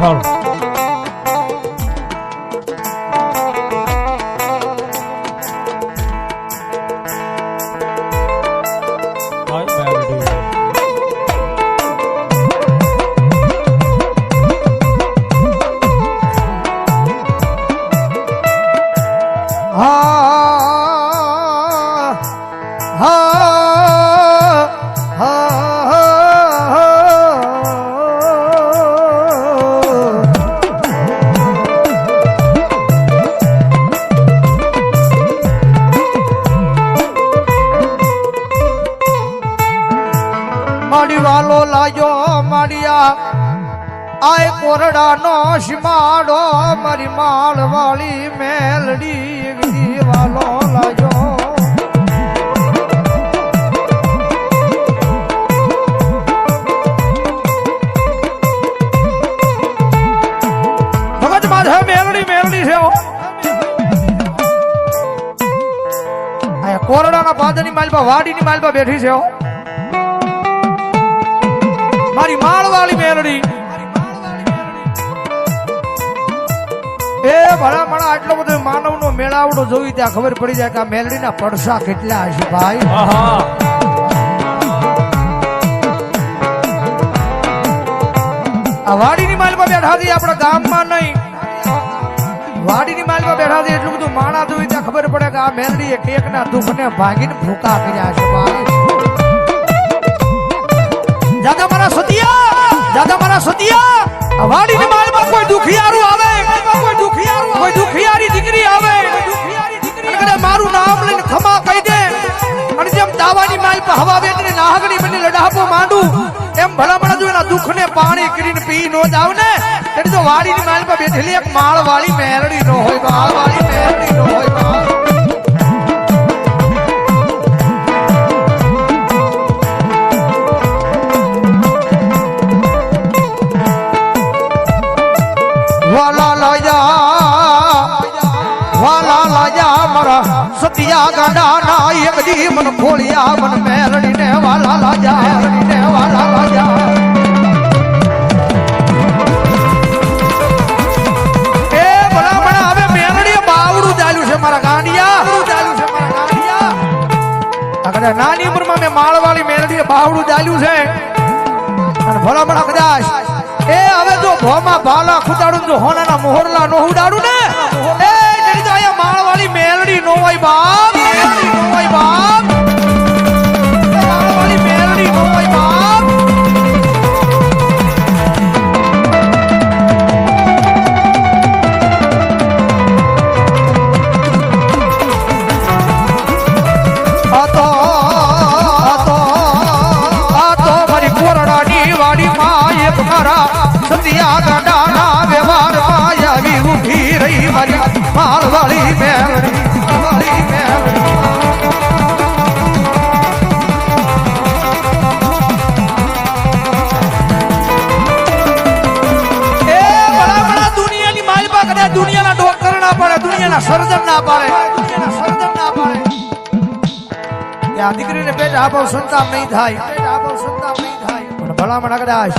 હાલો હાય આય કોરડા નો શિમાડો મારી માળ વાળી મેલડી વાલો લાજો. ભગત માધવ, મેલડી મેલડી છે કોરડાના માલ માલપા વાડીની માલપા બેઠી છે. મારી માળવાળી મેલડી. એ ભલામણ, આટલો બધો માનવનો મેળાવડો જોઈ ત્યાં ખબર પડી જાય કે આ મેલડીના પડસા કેટલા હશે ભાઈ. આ વાડીની માલમાં બેઠા છીએ આપણા ગામમાં નહીં. વાડીની માલમાં બેઠા છીએ, એટલું બધું માણા જોઈ ત્યાં ખબર પડે કે આ મેલડી એક દુઃખ દુઃખને ભાગીને ભૂકા કર્યા છે ભાઈ. દાદા મારા સતિયા દાદા મારા સતિયા વાડીની માલમાં કોઈ દુખિયારું જેમ માલ હવા વેચીને નાહગની બની લડાપો માંડું. એમ ભલામણ જો એના દુઃખને પાણી કરીને પી નો જાવ ને તેની તો વાડીની માલ પર બેઠેલી એક માળ વાળી મેરડી નો હોય માળ વાળી દી મન ખોલિયા મન મેરડી ને વાલા લાયા મેરડી ને વાલા લાયા એ ભલા ભલા હવે મેરડીએ બાવડું ચાલ્યું છે મારા ગાંડિયા. ચાલ્યું છે મારા ગાંડિયા. આ કદાચ નાની ઉંમરમાં મેં માળવાળી મેરડીએ બાવડું ચાલ્યું છે. અને ભલા ભલા કદાચ એ હવે જો ભોમાં ભાલા ખુદાડું જો હોનાના મોહરલા નો ઉડાડું ને. એ માળવાળી મેલડી નો હોય બાપ મેલડી નો હોય કે આ દીકરીને પેટ આપો, સંતાપ નહીં થાય. પણ ભલામણ કદાચ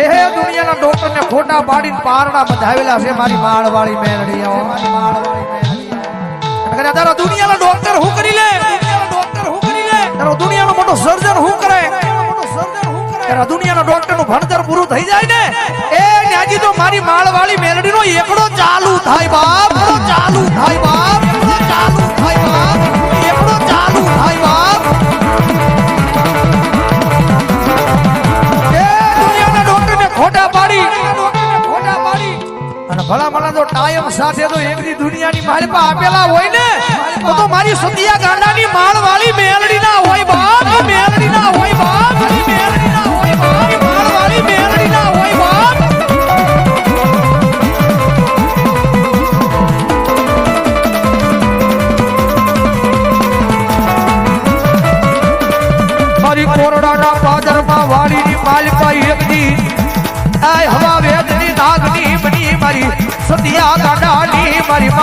એ દુનિયાના ડોક્ટર ખોટા પાડીને પારડા બંધાવેલા છે મારી માળવાળી મેલડી આવો મારી માળવાળી મેલડી અને તારો દુનિયાનો ડોક્ટર હું કરી લે? ડોક્ટર હું કરી લે? તારો દુનિયાનો મોટો સર્જન હું કરે? તારા દુનિયાના ડોક્ટરનું ભણતર પૂરું થઈ જાય ને? એ ન્યાજી તો મારી માળવાળી મેરડી નો એકડો ચાલુ થાય બાપ. ચાલુ થાય બાપ. ચાલુ અને ભલા ભલા જો ટાઈમ સાથે તો એમની દુનિયાની મારી પાસે આપેલા હોય ને, તો તો મારી સતિયા ગાંડાની માળ વાળી મેલડી ના હોય બાપ મેલડી ના હોય બાપ મેલડી.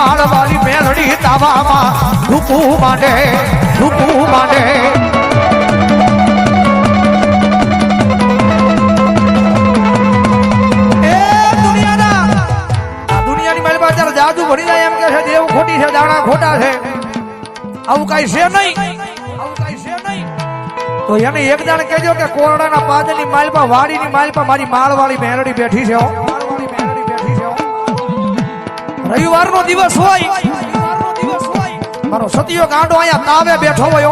માળ વાળી મેલડી તાવામાં ઝૂકવું માંડે ઝૂકવું માંડે. જાદુ ભરી જાય એમ કે છે, દેવ ખોટી છે, દાણા ખોટા છે. આવું કઈ છે નહીં. આવું નહીં. તો એને એક જાણ કેજો કે કોરડાના પાદની માલપા વાડીની માલપા મારી માળવાળી મેરડી બેઠી છે રવિવારનો દિવસ હોય. મારો સતિયો ગાંડો અહીંયા તાવે બેઠો હોય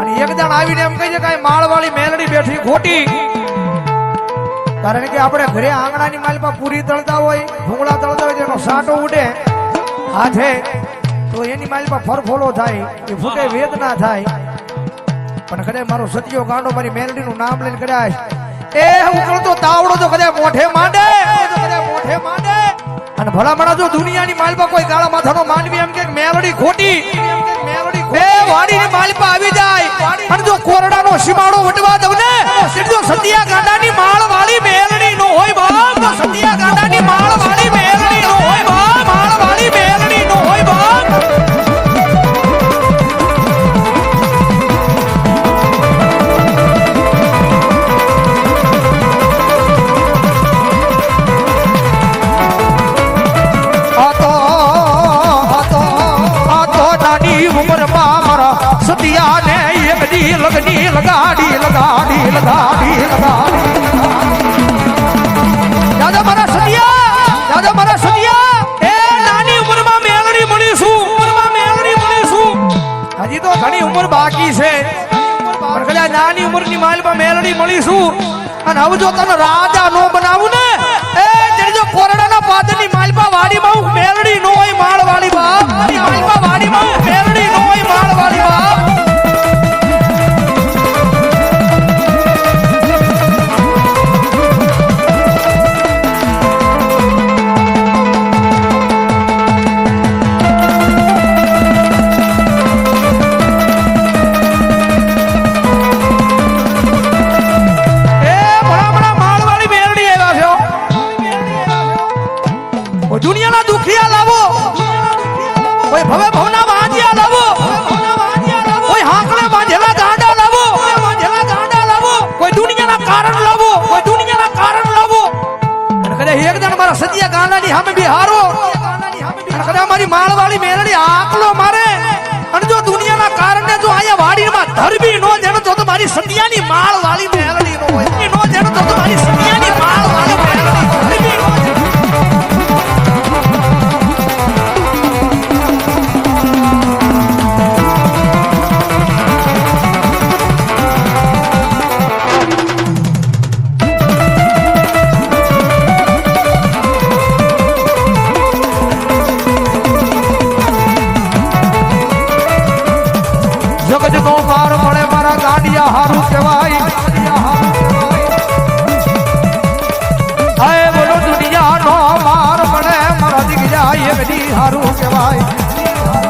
અને એક જણ આવીને એમ કહી છે માળવાળી મેલડી બેઠી ખોટી. કારણ કે આપણે ઘરે આંગણાની માલમાં પૂરી તળતા હોય, ભૂંગળા તળતા હોય એનો સાટો ઉડે, હાથે, તો એની માલમાં ફરફોલો થાય, એ ફૂટે વેદના થાય. પણ કદાચ મારો સતિયો ગાંડો મારી મેલડીનું નામ લઈને કદાચ, એ ઉકળતો તાવડો તો કદાચ મોઢે માંડે મોઢે માંડે. અને ભલામણા જો દુનિયાની માલપા કોઈ કાળા માથાનો માનવી એમ કે મેલડી ખોટી, બે વાડીની માલપા આવી જાય. અને જો કોરડાનો સીમાડો વટવા દઉં ને એટલો સતિયા ગાંડાની માળ વાળી મેલડી નો હોય બાપ. હજી તો ઘણી ઉંમર બાકી છે. નાની ઉંમરની માલમાં મેલડી મળીશું અને હવે જો તને રાજા નો બનાવું મારી સંધ્યાની માળ વાળી મેલડી નો હોય. એનો જેનો તો મારી સતિયાની હારું કહેવાય.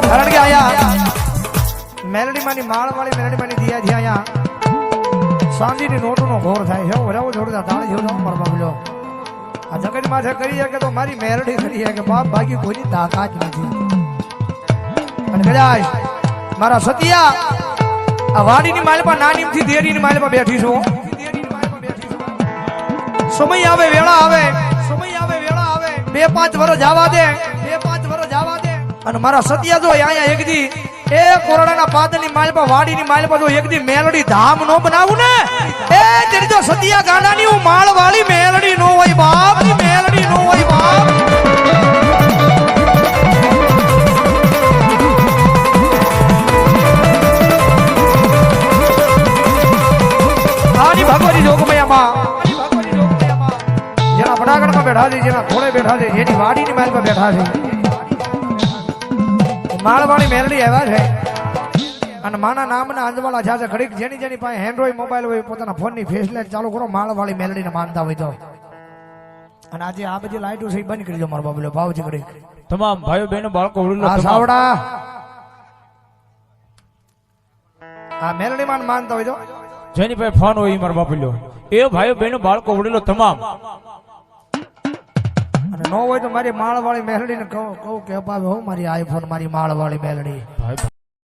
કારણ કે આયા મેલડી માની માળ વાળી મેલડી માની દિયા છે આયા સાંજીની નોટ નો ઘોર થાય. છે વરાવો જોડતા તાળી જેવો મારવા મળ્યો. આ જગત માથે કરી શકે તો મારી મેરડી કરી શકે. બાપ ભાગી કોઈની તાકાત નથી. અને કદાચ મારા સતિયા આ વાડીની માલપા નાની થી દેરીની માલપા બેઠી છું. સમય આવે, વેળા આવે. સમય આવે, વેળા આવે. બે પાંચ વર્ષ જવા દે. અને મારા સત્યા જો અહીંયા એક દી, એ કોરડાના પાદની માલપા વાડીની માલપા જો એક દી મેલડી ધામ નો બનાવું ને, એ તેરી જો સતિયા ગાંડાની હું માળ વાળી મેલડી નો હોય બાપ મેલડી નો હોય બાપ ભગવતી જોગમયામાં જેના વડાગઢમાં બેઠા છે, જેના ખોળે બેઠા છે, જેની વાડીની માલમાં બેઠા છે. માળવાળી મેલડી આવ્યા છે. અને માના નામના અંજવાળા છે ઘડીક જેની જેની પાસે એન્ડ્રોઈડ મોબાઈલ હોય પોતાના ફોનની ફેસલાઇટ ચાલુ કરો માળવાળી મેલડીને માનતા હોય તો. અને આજે આ બધી લાઈટો છે બંધ કરી દો મારો બાબલો ભાવજી ઘડીક. તમામ ભાઈઓ બહેનો બાળકો સાવડા. આ મેલડી માન માનતા હોય તો. જેની પાસે ફોન હોય એ મારા બાપલ્યો એ ભાઈઓ બહેનો બાળકો વડીલો તમામ. અને ન હોય તો મારી માળવાળી મેલડીને કહું કહું કે અપાવે હો મારી આઈફોન મારી માળવાળી મેલડી.